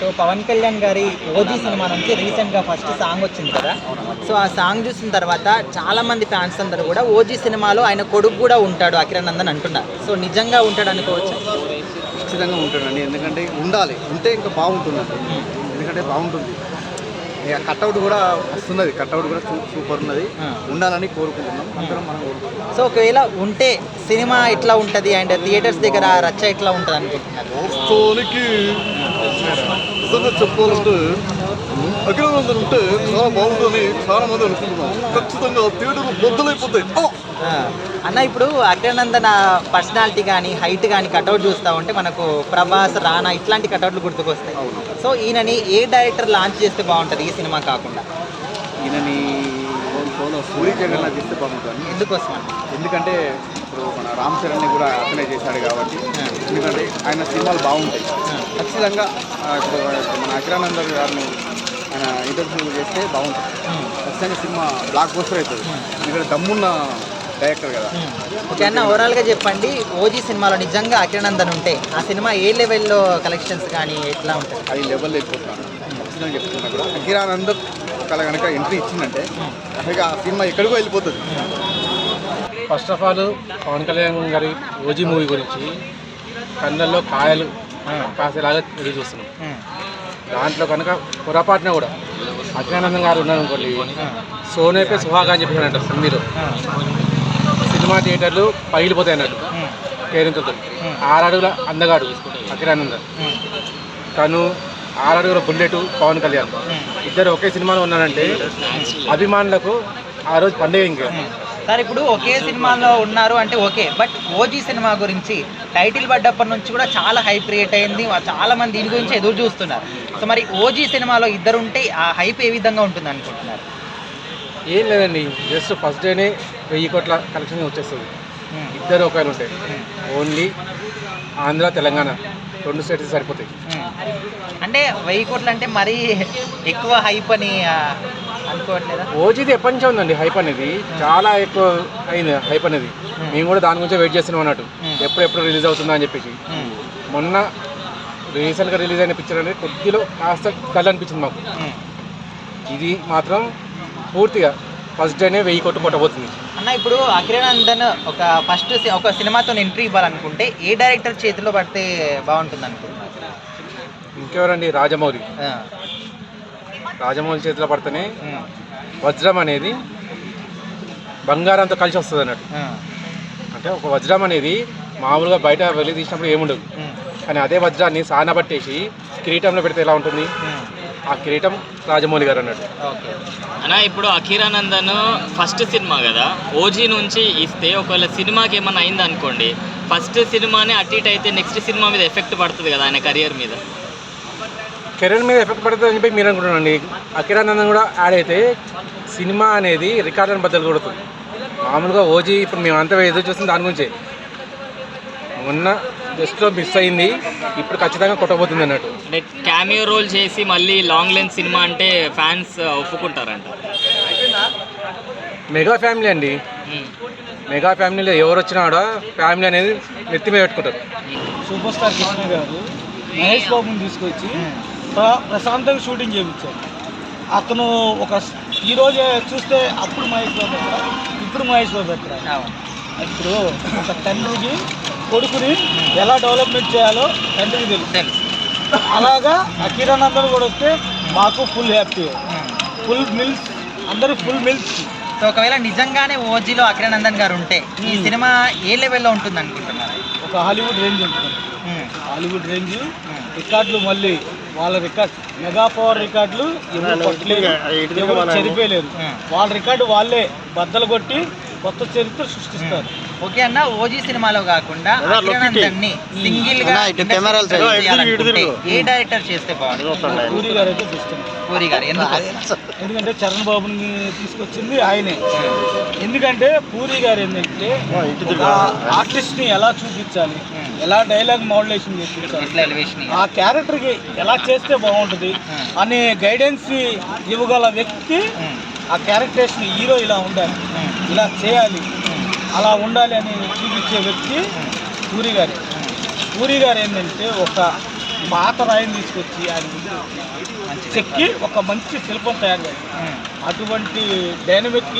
So Pawan Kalyan గారి OG cinema నుంచి రీసెంట్గా ఫస్ట్ సాంగ్ వచ్చింది కదా. సో ఆ సాంగ్ చూసిన తర్వాత చాలా మంది ఫ్యాన్స్ అందరూ కూడా ఓజీ సినిమాలో ఆయన కొడుకు కూడా ఉంటాడు అకిరానందన్ అంటున్నారు. సో నిజంగా ఉంటాడు అనుకోవచ్చు? ఖచ్చితంగా ఉంటాడండి. ఎందుకంటే ఉండాలి. ఉంటే ఇంకా బాగుంటుందండి. ఎందుకంటే బాగుంటుంది. ఇక కట్అవుట్ కూడా వస్తున్నది. కట్అవుట్ కూడా సూపర్ ఉన్నది. ఉండాలని కోరుకుంటున్నాం. అందరం మనం కోరుకుంటున్నాం. సో ఒకవేళ ఉంటే సినిమా ఎట్లా ఉంటుంది? అండ్ థియేటర్స్ దగ్గర రచ్చ ఎట్లా ఉంటుంది అనుకుంటున్నారు? నిజంగా చెప్పాలంటే అగ్రవందన ఉంటే చాలా బాగుంటుంది చాలా మంది అనుకుంటున్నాం ఖచ్చితంగా థియేటర్ బొద్దలైపోతాయి. ఆ, అన్న ఇప్పుడు అగ్రనందన పర్సనాలిటీ కానీ హైట్ కానీ కట్అవుట్ చూస్తూ ఉంటే మనకు ప్రభాస్ రానా ఇట్లాంటి కట్అవుట్లు గుర్తుకొస్తాయి. అవును. సో ఈయనని ఏ డైరెక్టర్ లాంచ్ చేస్తే బాగుంటుంది ఈ సినిమా కాకుండా? ఈయనని పూరి జగన్నాథ్ చేస్తే బాగుంటుంది ఎందుకోసం అన్న ఎందుకంటే ఇప్పుడు మన రామ్ చరణ్ని కూడా అతనే చేశాడు కాబట్టి. ఎందుకంటే ఆయన సినిమాలు బాగుంటాయి. ఖచ్చితంగా ఇప్పుడు మన అఖిరానందర్ గారిని ఆయన ఇంటర్వ్యూ చేస్తే బాగుంటుంది. ఖచ్చితంగా సినిమా బ్లాక్ పోస్టర్ అవుతుంది. ఎందుకంటే దమ్మున్న డైరెక్టర్ కదా. ఓకే అన్న ఓవరాల్గా చెప్పండి ఓజీ సినిమాలో నిజంగా అగ్రనందన్ ఉంటే ఆ సినిమా ఏ లెవెల్లో కలెక్షన్స్ కానీ ఎట్లా ఉంటుంది? అది లెవెల్ వెళ్ళిపోతున్నాను ఖచ్చితంగా చెప్తున్నా కూడా. అఖిరానందర్ ఒకవేళ కనుక ఎంట్రీ ఇచ్చిందంటే అసలు ఆ సినిమా ఎక్కడికో వెళ్ళిపోతుంది. First of all Pawan Kalyan గారి ఓజీ మూవీ గురించి కళ్ళల్లో కాయలు కాసేలాగా ఎదురు చూస్తున్నాం. దాంట్లో కనుక పొరపాటున కూడా అజ్ఞానందం గారు ఉన్నారు అనుకోండి సోనేపే సుహాగా అని చెప్పి అంటారు హిందీలో ఆ, సినిమా థియేటర్లు పగిలిపోతాయి అన్నట్టు. ఉమ్, కేరింతతో ఆరడుగుల అందగాడు అఖిరానందం ఉమ్, తను ఆరడుగుల బుల్లెట్ పవన్ కళ్యాణ్. ఇద్దరు ఒకే సినిమాలో ఉన్నారంటే అభిమానులకు ఆ రోజు పండుగ ఇంకా. సార్ ఇప్పుడు ఒకే సినిమాలో ఉన్నారు అంటే ఓకే బట్ ఓజీ సినిమా గురించి టైటిల్ పడ్డప్పటి నుంచి కూడా చాలా హైప్ క్రియేట్ అయింది చాలా మంది దీని గురించి ఎదురు చూస్తున్నారు. సో మరి ఓజీ సినిమాలో ఇద్దరు ఉంటే ఆ హైప్ ఏ విధంగా ఉంటుంది అనుకుంటున్నారు? ఏం లేదండి జస్ట్ ఫస్ట్ డేనే వెయ్యి కోట్ల కలెక్షన్ వచ్చేస్తుంది. ఉమ్, ఇద్దరు ఒకవేళ ఉంటాయి ఓన్లీ ఆంధ్ర తెలంగాణ రెండు స్టేట్స్ సరిపోతాయి. ఉమ్. అంటే వెయ్యి కోట్లు అంటే మరీ ఎక్కువ హైప్ అని అనుకోవట్లేదా? ఓజీది ఎప్పటి నుంచో ఉందండి హైప్ అనేది. చాలా ఎక్కువ అయింది హైప్ అనేది. మేము కూడా దాని గురించి వెయిట్ చేస్తున్నాం అన్నట్టు. Hmm. ఎప్పుడు ఎప్పుడు రిలీజ్ అవుతుందా అని చెప్పేసి. మొన్న రీసెంట్గా రిలీజ్ అయిన పిక్చర్ అనేది కొద్దిలో కాస్త కళ్ళు అనిపించింది మాకు. ఇది మాత్రం పూర్తిగా ఫస్ట్ డేనే వెయ్యి కొట్టు కొట్టబోతుంది. అన్న ఇప్పుడు అఖిరానందన్ ఒక ఫస్ట్ ఒక సినిమాతో ఎంట్రీ ఇవ్వాలనుకుంటే ఏ డైరెక్టర్ చేతిలో పడితే బాగుంటుంది అనుకుంటున్నారు ఇంకెవరండి? రాజమౌళి. రాజమౌళి చేతిలో పడితేనే వజ్రం అనేది బంగారంతో కలిసి వస్తుంది అన్నట్టు. అంటే ఒక వజ్రం అనేది మామూలుగా బయట వెళ్ళి తీసినప్పుడు ఏముండదు. కానీ అదే వజ్రాన్ని సాన పట్టేసి కిరీటంలో పెడితే ఎలా ఉంటుంది. ఆ. కిరీటం రాజమౌళి గారు అన్నట్టు ఓకే. అన్న ఇప్పుడు అఖీరానందన్ ఫస్ట్ సినిమా కదా? ఓజీ నుంచి ఇస్తే ఒకవేళ సినిమాకి ఏమన్నా అయింది అనుకోండి ఫస్ట్ సినిమానే అటు ఇటు అయితే నెక్స్ట్ సినిమా మీద ఎఫెక్ట్ పడుతుంది కదా ఆయన కెరియర్ మీద? కెరీర్ మీద ఎఫెక్ట్ పడుతుంది అని చెప్పి మీరు అనుకుంటున్నాండి అకిరానందన్ కూడా యాడ్ అయితే సినిమా అనేది రికార్డులను బద్దలు కొడుతుంది. మామూలుగా ఓజీ ఇప్పుడు మేము అంతా ఎదురు చూస్తుంది దాని గురించే. మొన్న జస్ట్లో మిస్ అయింది. ఇప్పుడు ఖచ్చితంగా కొట్టబోతుంది అన్నట్టు. అంటే క్యామియో రోల్ చేసి మళ్ళీ లాంగ్ లెంత్ సినిమా అంటే ఫ్యాన్స్ ఒప్పుకుంటారంట. మెగా ఫ్యామిలీ అండి. మెగా ఫ్యామిలీలో ఎవరు వచ్చినా కూడా ఫ్యామిలీ అనేది నెత్తి మీద పెట్టుకుంటారు. సూపర్ స్టార్ కృష్ణ గారు. మహేష్ బాబుని తీసుకొచ్చి ప్ర- ప్రశాంతంగా షూటింగ్ చేయించారు. అతను ఒక ఈ రోజే చూస్తే అప్పుడు మహేష్ బాబు ఎక్కడ? ఇప్పుడు మహేష్ బాబు ఎక్కడ. ఇప్పుడు ఒక తండ్రికి కొడుకుని ఎలా డెవలప్మెంట్ చేయాలో తండ్రికి తెలుసు. అలాగా అఖిరానందన్ కూడా వస్తే మాకు ఫుల్ హ్యాపీ. ఫుల్ మిల్స్ అందరూ ఫుల్ మిల్స్. సో ఒకవేళ నిజంగానే ఓజీలో అఖిరానందన్ గారు ఉంటే ఈ. సినిమా ఏ లెవెల్లో ఉంటుంది అనుకుంటున్నారు ఒక హాలీవుడ్ రేంజ్ ఉంటుంది హాలీవుడ్ రేంజ్. రికార్డులు మళ్ళీ వాళ్ళ రికార్డ్ మెగా పవర్ రికార్డులు ఎవరు ఉమ్. వాళ్ళ రికార్డు వాళ్ళే బద్దలు కొట్టి కొత్త చరిత్ర సృష్టిస్తారు. ఓకే అన్న ఓజీ సినిమాలో కాకుండా సింగిల్గా అన్న, ఇటు కెమెరాలు ఇండస్ట్రీలో సైడ్. చేయాలనుకుంటే ఏ డైరెక్టర్ చేస్తే బాగుంటుంది? పూరి గారు అయితే బెస్ట్ పూరి గారు ఎందుకు? ఎందుకంటే చరణ్ బాబుని తీసుకొచ్చింది ఆయనే. ఎందుకంటే పూరి గారు ఏంటంటే ఆర్టిస్ట్ని ఎలా చూపించాలి? ఎలా డైలాగ్ మోడలేషన్ ఎలివేషన్ ఆ క్యారెక్టర్కి ఎలా చేస్తే బాగుంటుంది? అనే గైడెన్స్ ఇవ్వగల వ్యక్తి ఆ. క్యారెక్టర్స్ని హీరో ఇలా ఉండాలి. ఇలా చేయాలి. అలా ఉండాలి అని చూపించే వ్యక్తి పూరి గారు. పూరి గారు ఏంటంటే ఒక పాత రాయిని తీసుకొచ్చి ఆయన చెక్కి ఒక మంచి శిల్పం తయారు చేశారు. ఉమ్. అటువంటి డైనమిక్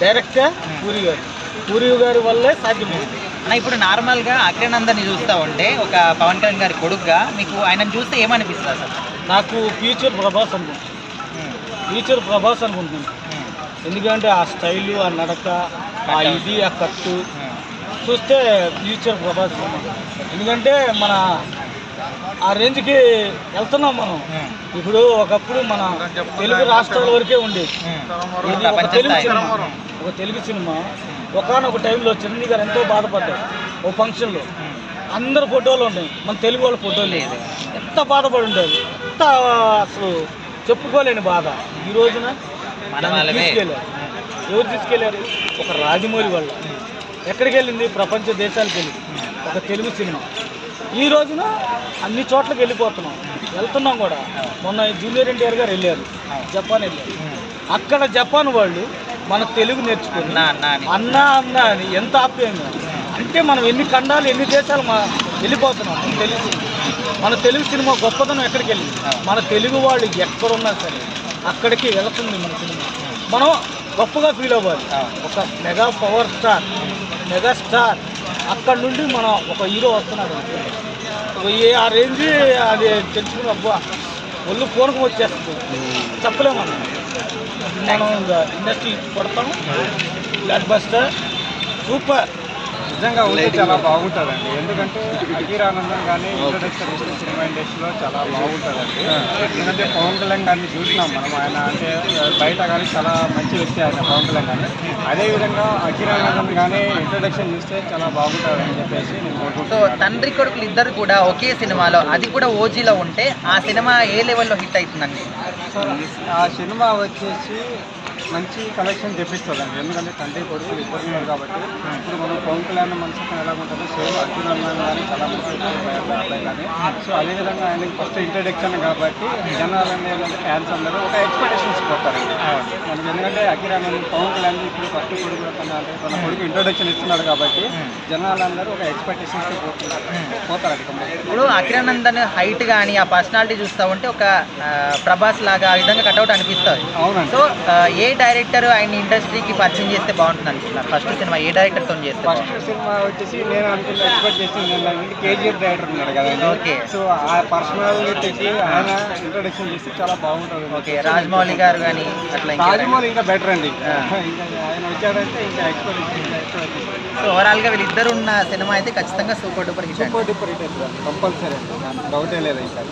డైరెక్టర్ పూరి గారు. పూరి గారి వల్లే సాధ్యమైంది. అన్న ఇప్పుడు నార్మల్గా అగ్రనందని చూస్తూ ఉంటే ఒక పవన్ కళ్యాణ్ గారి కొడుకుగా మీకు ఆయనను చూస్తే ఏమనిపిస్తుంది అసలు? నాకు ఫ్యూచర్ ప్రభాస్ అనుకుంటున్నాను ఉమ్. ఫ్యూచర్ ప్రభాస్ అనుకుంటున్నాను. ఉమ్. ఎందుకంటే ఆ స్టైలు ఆ నడక ఆ ఇది ఆ కట్టు ఉమ్. చూస్తే ఫ్యూచర్ ప్రభాస్. ఎందుకంటే మన ఆ రేంజ్కి వెళ్తున్నాం మనం. ఇప్పుడు ఒకప్పుడు మన తెలుగు రాష్ట్రాల వరకే ఉండేది. ఇది ఒక తెలుగు. సినిమా. ఒక తెలుగు సినిమా. ఒకనొక టైంలో చిరంజీవి గారు ఎంతో బాధపడ్డారు ఓ ఫంక్షన్లో. అందరు ఫోటోలు ఉన్నాయి. మన తెలుగు వాళ్ళ ఫోటోలు లేదు. ఎంత బాధపడి ఉండేది? ఎంత అసలు చెప్పుకోలేని బాధ. ఈ రోజున. తీసుకెళ్ళారు. ఎవరు తీసుకెళ్ళారు ఒక రాజమౌళి వాళ్ళు. ఎక్కడికి వెళ్ళింది? ప్రపంచ దేశాలకు వెళ్ళింది. ఒక తెలుగు సినిమా. ఈ రోజున అన్ని చోట్లకి వెళ్ళిపోతున్నాం. వెళ్తున్నాం కూడా. మొన్న జూనియర్ ఎన్టీఆర్ గారు వెళ్ళారు. జపాన్ వెళ్ళారు. అక్కడ జపాన్ వాళ్ళు మన తెలుగు నేర్చుకుని అన్న అన్న అని. ఎంత ఆప్యాయంగా అంటే మనం ఎన్ని ఖండాలు ఎన్ని దేశాలు మా వెళ్ళిపోతున్నాం. తెలుగు. మన తెలుగు సినిమా గొప్పతనం ఎక్కడికి వెళ్ళింది? మన తెలుగు వాళ్ళు ఎక్కడున్నా సరే అక్కడికి వెళుతుంది మన సినిమా. మనం గొప్పగా ఫీల్ అవ్వాలి. ఒక mega power star mega star. అక్కడ నుండి మన ఒక హీరో వస్తున్నాడు ఏ ఆ రేంజ్ అది తెచ్చుకుని అబ్బా ఒళ్ళు పూనకం వచ్చేస్తుంది. చెప్పలేము మనం మనం ఇంకా ఇండస్ట్రీ కొడతాం బ్లాక్ బస్టర్ సూపర్ నిజంగా ఉంటే చాలా బాగుంటుందండి. ఎందుకంటే అఖీరానందం కానీ ఇంట్రొడక్షన్ ఇచ్చిన సినిమా ఇండస్ట్రీలో చాలా బాగుంటుందండి. ఎందుకంటే పవన్ కళ్యాణ్ గారిని చూసినాం మనం. ఆయన అంటే బయట కానీ చాలా మంచి వ్యక్తి ఆయన పవన్ కళ్యాణ్ గారిని. అదేవిధంగా అఖీరానందం కానీ ఇంట్రొడక్షన్ చూస్తే చాలా బాగుంటుందని చెప్పేసి నేను సో కోరుకుంటున్నాను. తండ్రి కొడుకులు ఇద్దరు కూడా ఒకే సినిమాలో అది కూడా ఓజీలో ఉంటే ఆ సినిమా ఏ లెవెల్లో హిట్ అవుతుందండి? సో ఆ సినిమా వచ్చేసి మంచి కలెక్షన్ తెప్పిస్తుందండి. ఎందుకంటే తండ్రి కొడుకులు ఇద్దరు ఉన్నారు కాబట్టి ఇప్పుడు మనం పవన్ కళ్యాణ్ మనసుకు ఎలా ఉంటుందో సేమ్ అర్జునన్ కానీ చాలా మంచి అబ్బాయి కానీ. సో అదేవిధంగా ఆయనకి ఫస్ట్ ఇంట్రడక్షన్ కాబట్టి జనాలన్నీ ఏంటంటే ఫ్యాన్స్ అందరూ ఒక ఎక్స్పెక్టేషన్స్ పోతారండి మనకి ఎందుకంటే అఖిరానంద్ పవన్ కళ్యాణ్ ఇప్పుడు ఫస్ట్ కొడుకు అంటే తన కొడుకు ఇంట్రొడక్షన్ ఇస్తున్నాడు కాబట్టి జనాలందరూ ఒక ఎక్స్పెక్టేషన్స్ పోతున్నారు. కంపల్సరీ ఇప్పుడు అఖిరానందన్ హైట్ కానీ ఆ పర్సనాలిటీ చూస్తూ ఉంటే ఒక ప్రభాస్ లాగా ఆ విధంగా కట్అవుట్ అనిపిస్తుంది. అవునండి. సో ఏ డైరెక్టర్ ఆయన ఇండస్ట్రీకి పరిచయం చేస్తే బాగుంటుంది అనుకుంటున్నారు ఫస్ట్ సినిమా ఏ డైరెక్టర్తో చేస్తే ఫస్ట్ సినిమా వచ్చేసి నేను అనుకున్న ఎక్స్పెక్ట్ చేసింది ఏంటంటే కేజీఎఫ్ డైరెక్టర్ ఉన్నాడు కదండి ఓకే. సో ఆ పర్సనాలిటీకి ఆయన ఇంట్రొడక్షన్ చేస్తే చాలా బాగుంటుంది. ఓకే రాజమౌళి గారు కానీ అట్లా రాజమౌళి ఇంకా బెటర్ అండి. ఇంకా ఆయన వచ్చాడంటే ఇంకా ఎక్స్పెక్ట్ సో ఓవరాల్గా వీళ్ళిద్దరు ఉన్న సినిమా అయితే ఖచ్చితంగా super duper hit super duper hit compulsory అండి. డౌటే లేదు ఇంకా.